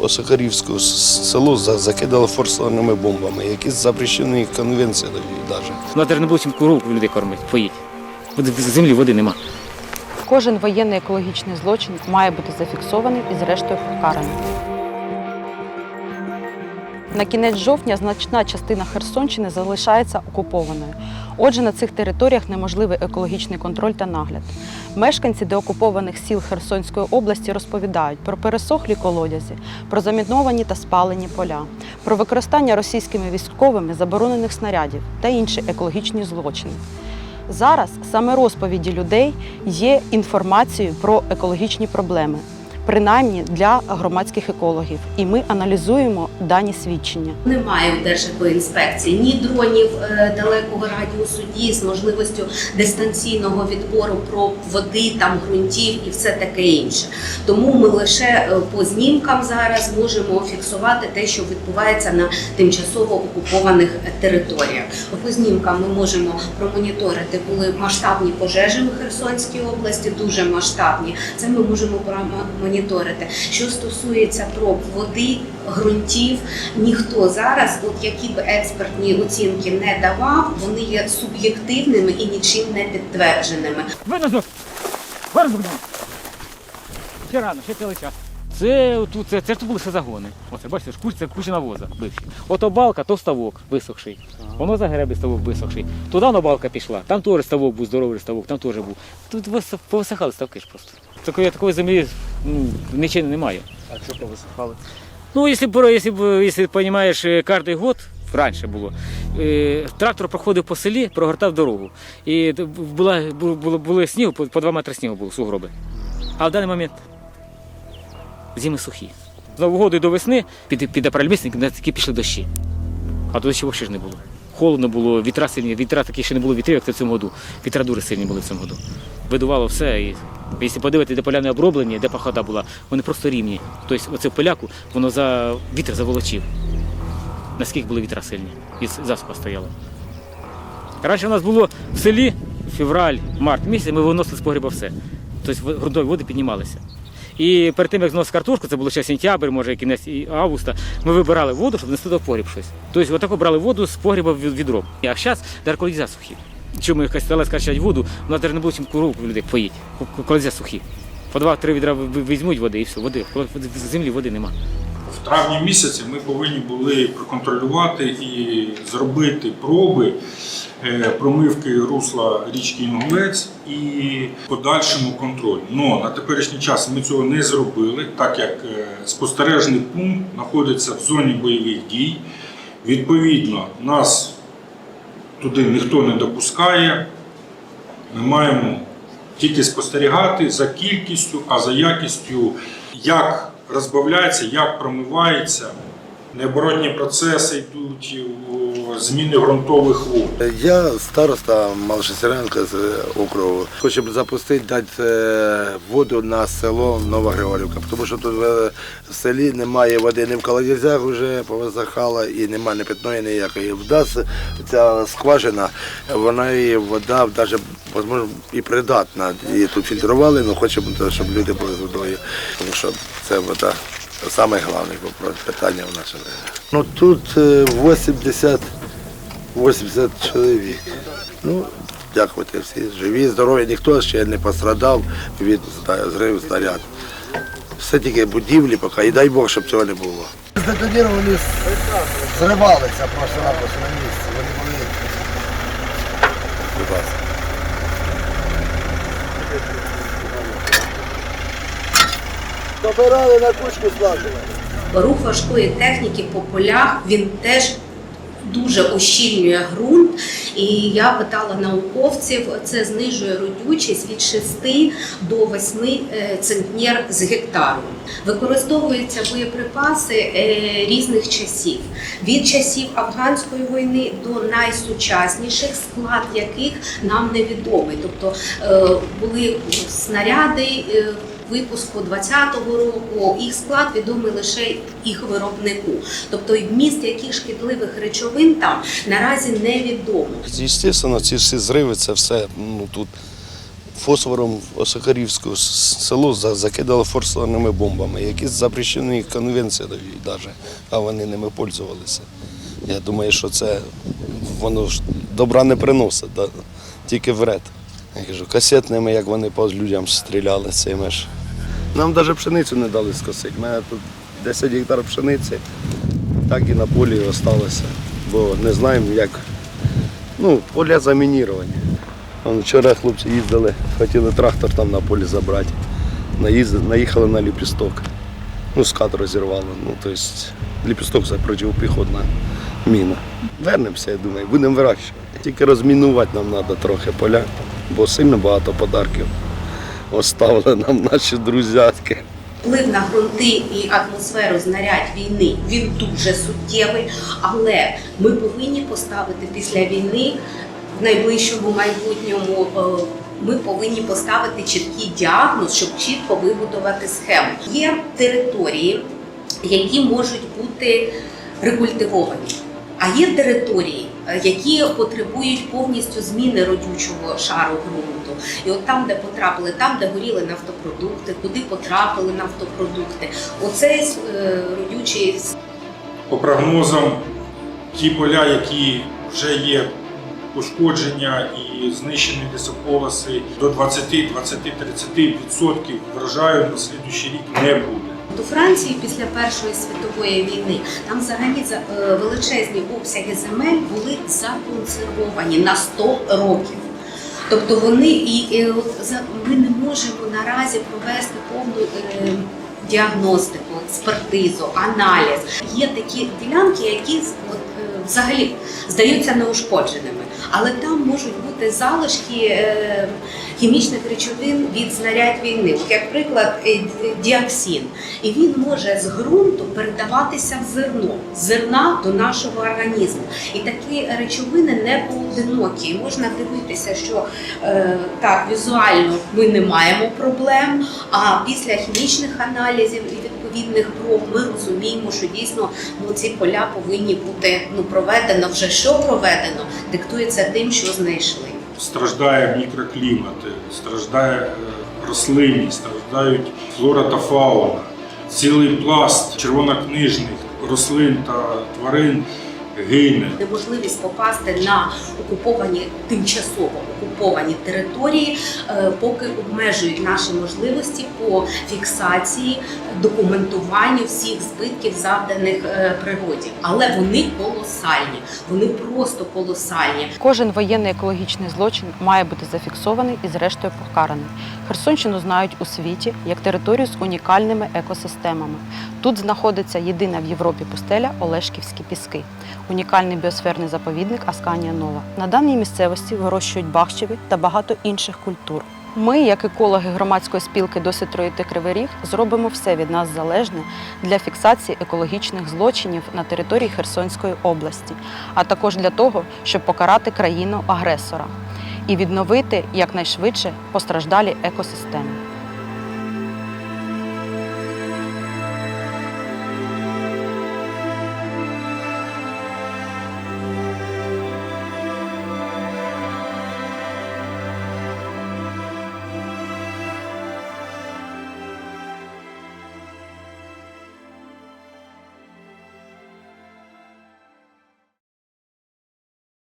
Осихарівське с- село закидали форсованими бомбами, які запрещені конвенцією навіть. У нас навіть не було чим коровку людей кормити, поїть. Землі води нема. Кожен воєнний екологічний злочин має бути зафіксований і зрештою покараний. На кінець жовтня значна частина Херсонщини залишається окупованою. Отже, на цих територіях неможливий екологічний контроль та нагляд. Мешканці деокупованих сіл Херсонської області розповідають про пересохлі колодязі, про заміновані та спалені поля, про використання російськими військовими заборонених снарядів та інші екологічні злочини. Зараз саме розповіді людей є інформацією про екологічні проблеми, принаймні для громадських екологів. І ми аналізуємо дані свідчення. Немає в Держекоінспекції ні дронів е, далекого радіусу дії з можливістю дистанційного відбору проб води, там ґрунтів і все таке інше. Тому ми лише е, по знімкам зараз можемо фіксувати те, що відбувається на тимчасово окупованих територіях. По знімкам ми можемо промоніторити були масштабні пожежі в Херсонській області, дуже масштабні. Це ми можемо промоніторити. Що стосується проб води, ґрунтів, ніхто зараз, от які б експертні оцінки не давав, вони є суб'єктивними і нічим не підтвердженими. Видно знов! Ще рано, ще цілий час. Це тут, це, це ж тут були все загони. Оце бачите, куч, це куча навоза бивші. Ото балка, то ставок висохший. Воно за греби ставок висохший. Туди воно балка пішла, там теж ставок був, здоровий ставок, там теж був. Тут повисихали ставки ж просто. Такої, такої землі ну, нічого немає. А що повисихали? Ну, если, бро- если, б- если ты понимаешь, э, каждый год, раніше було, е, трактор проходив по селі, прогортав дорогу. І т- була, бу- було, були снігу, по, по 2 метри снігу було, сугроби. А в даний момент зими сухі. З Нового року до весни під, під апрельмісник на такі пішли дощі. А то дощів взагалі ж не було. Холодно було, вітра сильні, вітра такі ще не було вітрів, як це в цьому году. Вітра дуже сильні були в цьому году. Видувало все. І, якщо подивитися, де поля не оброблені, де пахота була, вони просто рівні. Тобто оце поляку воно за вітер заволочив. Наскільки були вітра сильні. І з- засуха стояла. Раніше у нас було в селі февраль, март місяць, ми виносили з погріба все. Тобто ґрунтові води піднімалися. І перед тим, як зносити картошку, це було ще сентябрь, може кінець августа, ми вибирали воду, щоб нести до погріб щось. Тобто отако брали воду з погріба в відро. А зараз дарколі засухі. Чому якась стала скачати воду, було чим коровку людей поїть, коли сухі. По два-три відра візьмуть води і все, води. Землі води нема. В травні місяці ми повинні були проконтролювати і зробити проби е, промивки русла річки Інгулець і подальшому контролю. Но на теперішній час ми цього не зробили, так як е, спостережний пункт знаходиться в зоні бойових дій. Відповідно, нас туди ніхто не допускає. Ми маємо тільки спостерігати за кількістю, а за якістю, як розбавляється, як промивається. Необоротні процеси йдуть зміни ґрунтових вод. Я староста Малшесеренка з округу. Хочу б запустити дати е, воду на село Нова Григорівка, тому що тут е, в селі немає води ні в колодязях вже повисихала і немає ні питної ніякої. В нас ця скважина, вона і вода навіть можливо і придатна. Її тут фільтрували, але хочемо, щоб люди були з водою, тому що це вода. Саме головне питання в нашому. Ну тут е, 80 80 чоловік. Ну, дякувати всі. Живі, здорові, ніхто ще не пострадав від зриву снаряд. Все тільки будівлі поки, і дай Бог, щоб цього не було. Здетоніровані зривалися просто-напросто на місці. Вони були. Будь ласка. Добирали на кучку складували. Рух важкої техніки по полях він теж дуже ощільнює ґрунт. І я питала науковців, це знижує родючість від 6 до 8 е, центнер з гектару. Використовуються боєприпаси е, різних часів, від часів афганської війни до найсучасніших, склад яких нам невідомий. Тобто е, були снаряди. Випуску 20-го року їх склад відомий лише їх виробнику, тобто і вміст яких шкідливих речовин там наразі невідомо. Звісно, ці всі зриви, це все ну, тут фосфором в Осокарівську село за- закидали форсованими бомбами, які запрещені конвенцією навіть, а вони ними пользувалися. Я думаю, що це воно ж добра не приносить, тільки вред. Я кажу, касетними, як вони по людям стріляли цими ж. Нам навіть пшеницю не дали скосити. У мене тут 10 гектар пшениці, так і на полі залишилося. Бо не знаємо, як. Ну, поля замініровані. Вон Вчора хлопці їздили, хотіли трактор там на полі забрати. Наїхали на ліпісток. Ну, скат розірвало. Ну, тобто ліпісток це протипіхотна міна. Вернемося, я думаю, будемо вирощувати. Тільки розмінувати нам треба трохи поля, бо сильно багато подарків оставили нам наші друзяки. Вплив на ґрунти і атмосферу знарядь війни він дуже суттєвий, але ми повинні поставити після війни в найближчому майбутньому. е, Ми повинні поставити чіткий діагноз, щоб чітко вибудувати схему. Є території, які можуть бути рекультивовані. А є території, які потребують повністю зміни родючого шару ґрунту. І от там, де потрапили, там, де горіли нафтопродукти, куди потрапили нафтопродукти, оцей е, родючий По прогнозам, ті поля, які вже є пошкодження і знищені лісополоси, до 20, 20, 30% врожаю на слідуючий рік не буде. До Франції після Першої світової війни там взагалі за- е, величезні обсяги земель були законсервовані на 100 років. Тобто вони і, і от за- ми не можемо наразі провести повну е, діагностику, експертизу, аналіз. Є такі ділянки, які от, е, взагалі здаються неушкодженими, але там можуть бути залишки е, хімічних речовин від знарядь війни, як приклад, е, діоксин. І він може з ґрунту передаватися в зерно, зерна до нашого організму. І такі речовини не поодинокі. І Можна дивитися, що е, так візуально ми не маємо проблем. А після хімічних аналізів і відповідних проб ми розуміємо, що дійсно ну, ці поля повинні бути ну проведено вже що проведено, диктується тим, що знайшли. Страждає мікроклімат, страждає е, рослинність, страждають флора та фауна. Цілий пласт червонокнижних рослин та тварин гине. Неможливість попасти на окуповані тимчасово окуповані території, е, поки обмежують наші можливості по фіксації, документуванню всіх збитків, завданих е, природі. Але вони колосальні, вони просто колосальні. Кожен воєнний екологічний злочин має бути зафіксований і зрештою покараний. Херсонщину знають у світі як територію з унікальними екосистемами. Тут знаходиться єдина в Європі пустеля Олешківські піски, унікальний біосферний заповідник Асканія Нова. На даній місцевості вирощують бахчеві та багато інших культур. Ми, як екологи громадської спілки «Досить троїти Кривий Ріг, зробимо все від нас залежне для фіксації екологічних злочинів на території Херсонської області, а також для того, щоб покарати країну агресора і відновити якнайшвидше постраждалі екосистеми.